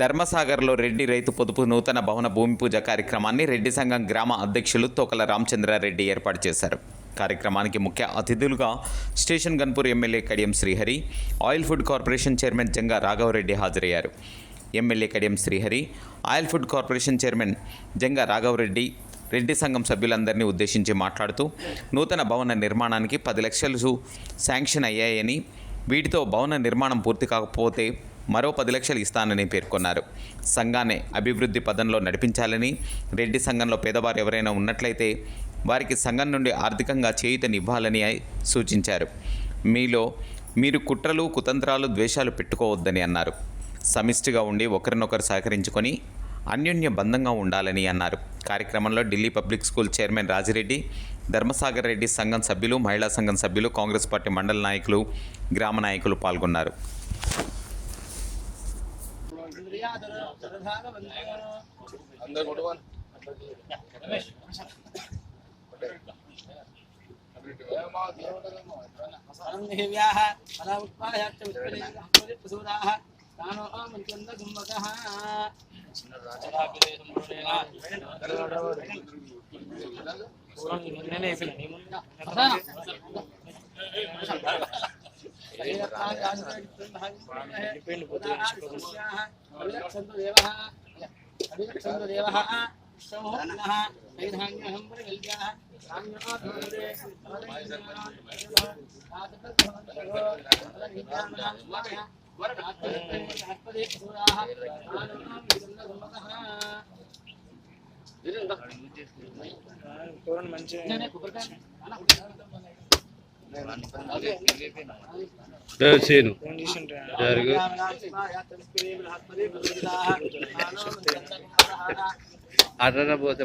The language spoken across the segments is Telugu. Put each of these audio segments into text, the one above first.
ధర్మసాగర్లో రెడ్డి రైతు పొదుపు నూతన భవన భూమి పూజ కార్యక్రమాన్ని రెడ్డి సంఘం గ్రామ అధ్యక్షులు తోకల రామచంద్రారెడ్డి ఏర్పాటు చేశారు. కార్యక్రమానికి ముఖ్య అతిథులుగా station Ghanpur MLA Kadiyam Srihari oil food corporation chairman Janga Raghava Reddy హాజరయ్యారు. MLA Kadiyam Srihari oil food corporation chairman Janga Raghava Reddy Reddy సంఘం సభ్యులందరినీ ఉద్దేశించి మాట్లాడుతూ నూతన భవన నిర్మాణానికి పది లక్షలు శాంక్షన్ అయ్యాయని వీటితో భవన నిర్మాణం పూర్తి కాకపోతే మరో పది లక్షలు ఇస్తానని పేర్కొన్నారు. సంఘాన్ని అభివృద్ధి పదంలో నడిపించాలని రెడ్డి సంఘంలో పేదవారు ఎవరైనా ఉన్నట్లయితే వారికి సంఘం నుండి ఆర్థికంగా చేయుతనివ్వాలని సూచించారు. మీలో మీరు కుట్రలు కుతంత్రాలు ద్వేషాలు పెట్టుకోవద్దని అన్నారు. సమిష్టిగా ఉండి ఒకరినొకరు సహకరించుకొని అన్యోన్య బంధంగా ఉండాలని అన్నారు. కార్యక్రమంలో Delhi public school chairman Raji Reddy Dharmasagar Reddy సంఘం సభ్యులు మహిళా సంఘం సభ్యులు కాంగ్రెస్ పార్టీ మండల నాయకులు గ్రామ నాయకులు పాల్గొన్నారు. अंदर फ़ोटो रमेश देव्याः फला उत्पायाच्च वित्पलेसोदाः प्राणो मन्त्रन्दुम्बकः नहीं नहीं फिर नहीं अभिरक्षन्तुदेवः सौः नः नैधान्यहं परिकल्याः साम्यमाधुरे वरदात्तये सूराः। आनन्दं विन्दसम्मतः पूर्ण मंच సీను జరుగు. అర్ర పోతే.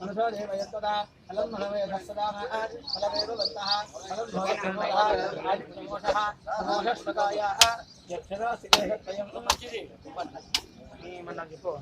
मनसो देवयस्तदा फलं मनोवेदस्तदा फलमेवन्तः फलं भवति प्रमोषः प्रमोषश्वतायाः यक्षरासि देहत्रयं చెప్పు